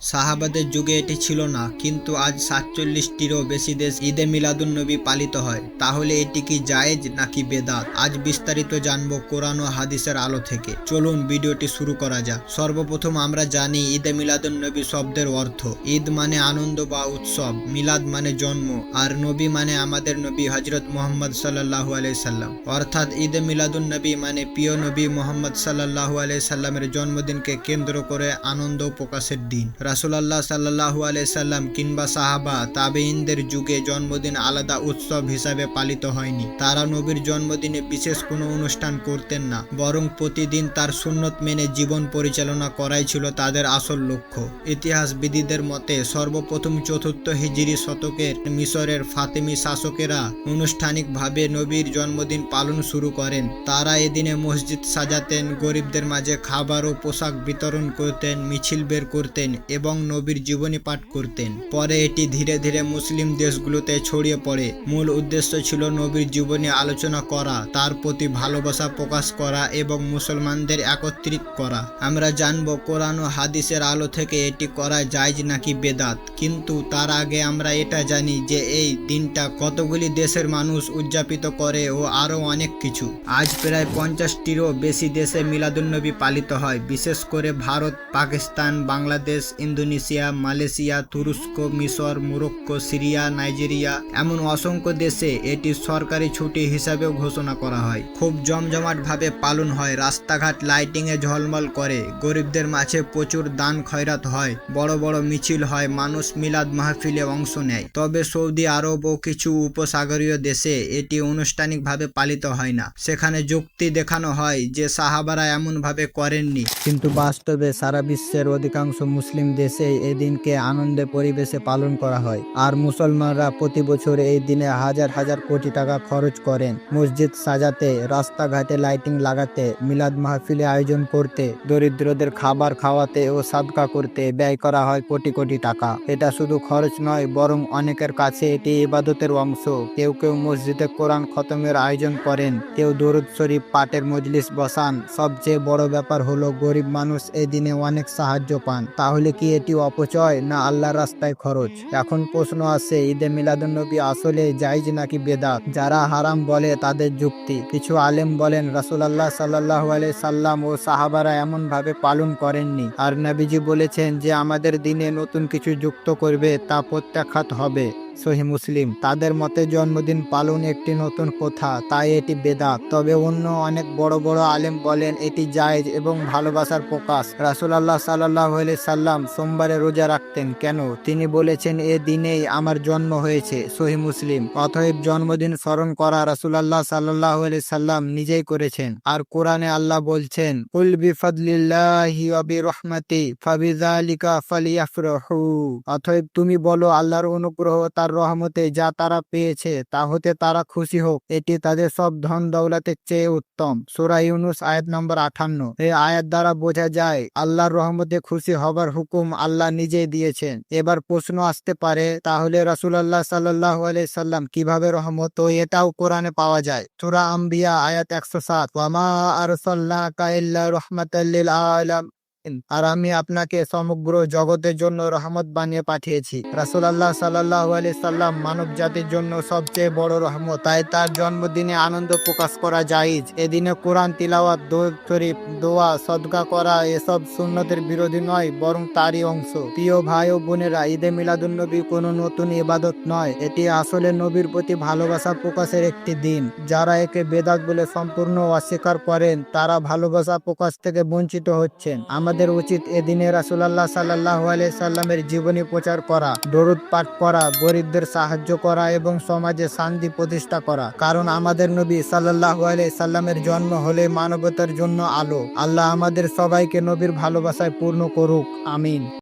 সাহাবাদের যুগে এটি ছিল না, কিন্তু আজ সাতচল্লিশটিরও বেশি দেশ ঈদে মিলাদুন্নবী পালিত হয়। তাহলে এটি কি জায়েজ নাকি বেদাত? আজ বিস্তারিত জানব কোরআন ও হাদিসের আলো থেকে। চলুন ভিডিওটি শুরু করা যাক। সর্বপ্রথম আমরা জানি ঈদে মিলাদুন্নবী শব্দের অর্থ। ঈদ মানে আনন্দ বা উৎসব, মিলাদ মানে জন্ম, আর নবী মানে আমাদের নবী হজরত মোহাম্মদ সাল্লাহু আলাইসাল্লাম অর্থাৎ ঈদে মিলাদুন্নবী মানে প্রিয় নবী মোহাম্মদ সাল্লাহু আলাইসাল্লামের জন্মদিনকে কেন্দ্র করে আনন্দ প্রকাশের দিন। রাসুলাল্লাহ সাল্লাহু আলাইসাল্লাম কিংবা সাহাবা তাবেইনদের যুগে জন্মদিন আলাদা উৎসব হিসাবে পালিত হয়নি। তারা নবীর জন্মদিনে বিশেষ কোনো অনুষ্ঠান করতেন না, বরং প্রতিদিন তার সুন্নত মেনে জীবন পরিচালনা করাই ছিল তাদের আসল লক্ষ্য। ইতিহাসবিদদের মতে, সর্বপ্রথম চতুর্থ হিজরি শতকের মিশরের ফাতেমি শাসকেরা আনুষ্ঠানিকভাবে নবীর জন্মদিন পালন শুরু করেন। তারা এদিনে মসজিদ সাজাতেন, গরিবদের মাঝে খাবার ও পোশাক বিতরণ করতেন, মিছিল বের করতেন এবং নবীর জীবনী পাঠ করতেন। পরে এটি ধীরে ধীরে মুসলিম দেশগুলোতে ছড়িয়ে পড়ে। মূল উদ্দেশ্য ছিল নবীর জীবনী আলোচনা করা, তার প্রতি ভালোবাসা প্রকাশ করা এবং মুসলমানদের একত্রিত করা। আমরা জানব কোরআন ও হাদিসের আলো থেকে এটি করা যায় নাকি বেদাত। কিন্তু তার আগে আমরা এটা জানি যে এই দিনটা কতগুলি দেশের মানুষ উদযাপিত করে ও আরও অনেক কিছু। আজ প্রায় পঞ্চাশটিরও বেশি দেশে মিলাদুন্নবী পালিত হয়। বিশেষ করে ভারত, পাকিস্তান, বাংলাদেশ ইন্দোনেশিয়া, মালয়েশিয়া, তুরস্ক, মিশর, মোরক্কো, সিরিয়া, নাইজেরিয়া এমন অসংখ্য দেশে এটি সরকারি ছুটি হিসাবেও ঘোষণা করা হয়। খুব জমজমাটভাবে পালন হয়। রাস্তাঘাট লাইটিংয়ে ঝলমল করে। গরিবদের মাঝে প্রচুর দান খয়রাত হয়। বড় বড় মিছিল হয়। মানুষ মিলাদ মাহফিলে অংশ নেয়। তবে সৌদি আরব ও কিছু উপসাগরীয় দেশে এটি আনুষ্ঠানিকভাবে পালিত হয় না। সেখানে যুক্তি দেখানো হয় যে সাহাবারা এমনভাবে করেননি। কিন্তু বাস্তবে সারা বিশ্বের অধিকাংশ মুসলিম দেশে এই দিনকে আনন্দে পরিবেশে পালন করা হয়। আর মুসলমানরা প্রতি বছর এই দিনে হাজার হাজার কোটি টাকা খরচ করেন। মসজিদ সাজাতে, রাস্তাঘাটে লাইটিং লাগাতে, মিলাদ মাহফিলে আয়োজন করতে, দরিদ্রদের খাবার খাওয়াতে ও সাদকা করতে ব্যয় করা হয় কোটি কোটি টাকা। এটা শুধু খরচ নয়, বরং অনেকের কাছে এটি ইবাদতের অংশ। কেউ কেউ মসজিদে কোরআন খতমের আয়োজন করেন, কেউ দরুদ শরীফ, পাটের মজলিস বসান। সবচেয়ে বড় ব্যাপার হলো, গরিব মানুষ এই দিনে অনেক সাহায্য পান। তাহলে কি এটি অপচয়, না আল্লাহর রাস্তায় খরচ। এখন প্রশ্ন আছে ঈদে মিলাদুন্নবী আসলে জাইজ নাকি বেদাত? যারা হারাম বলে তাদের যুক্তি। কিছু আলেম বলেন, রাসুলাল্লাহ সাল্লাহ আলাই সাল্লাম ও সাহাবারা এমন ভাবে পালন করেননি। আর নবীজি বলেছেন যে, আমাদের দিনে নতুন কিছু যুক্ত করবে তা প্রত্যাখ্যাত হবে। সহি মুসলিম। তাদের মতে জন্মদিন পালন একটি নতুন কথা তাই এটি বেদাত। তবে অন্য অনেক বড় বড় আলেম বলেন এটি জায়েজ এবং ভালোবাসার প্রকাশ। রাসুলাল্লাহ সাল্লাহ সাল্লাম সোমবারে রোজা রাখতেন। কেন? তিনি বলেছেন, এ দিনেই আমার জন্ম হয়েছে, সহি মুসলিম। অতএব জন্মদিন স্মরণ করা রাসুলাল্লাহ সাল্লাহ সাল্লাম নিজেই করেছেন। আর কোরআনে আল্লাহ বলছেন অতএব তুমি বলো, আল্লাহর অনুগ্রহ তার রহমতে যা তারা পেয়েছে, তা হতে তারা খুশি হোক। এটি তাদের সব ধন দৌলতের চেয়ে উত্তম। সুরা ইউনুস আয়াত নম্বর আঠান্ন। এই আয়াত দ্বারা বোঝা যায়, আল্লাহর রহমতে খুশি হবার হুকুম আল্লাহ নিজেই দিয়েছেন। এবার প্রশ্ন আসতে পারে, তাহলে রাসুলাল্লাহ সাল্লাহ সাল্লাম কীভাবে রহমত তো এটাও কোরআনে পাওয়া যায়? সুরা আম্বিয়া আয়াত একশো সাত। রহমাতাল্লিল আলাম আর আমি আপনাকে সমগ্র জগতের জন্য রহমত বানিয়ে পাঠিয়েছি। রাসুলাল্লাহ সাল্লাহ সাল্লাম মানব জাতির জন্য সবচেয়ে বড় রহমত। তাই তার জন্মদিনে আনন্দ প্রকাশ করা জায়েজ। এদিনে কোরআন তিলাওয়াত শরীফ, দোয়া, সদকা করা এসব সুন্নতের বিরোধী নয়, বরং তারই অংশ। প্রিয় ভাই ও বোনেরা, ঈদে মিলাদুন্নবী কোনো নতুন ইবাদত নয়। এটি আসলে নবীর প্রতি ভালোবাসা প্রকাশের একটি দিন। যারা একে বেদাত বলে সম্পূর্ণ অস্বীকার করেন, তারা ভালোবাসা প্রকাশ থেকে বঞ্চিত হচ্ছেন। আমাদের উচিত এদিনে রাসুলাল্লাহ সাল্লাহ সাল্লামের জীবনী প্রচার করা, দরুদ পাঠ করা, গরিবদের সাহায্য করা এবং সমাজে শান্তি প্রতিষ্ঠা করা। কারণ আমাদের নবী সাল্লাহ সাল্লামের জন্ম হলে মানবতার জন্য আলো। আল্লাহ আমাদের সবাইকে নবীর ভালোবাসায় পূর্ণ করুক। আমিন।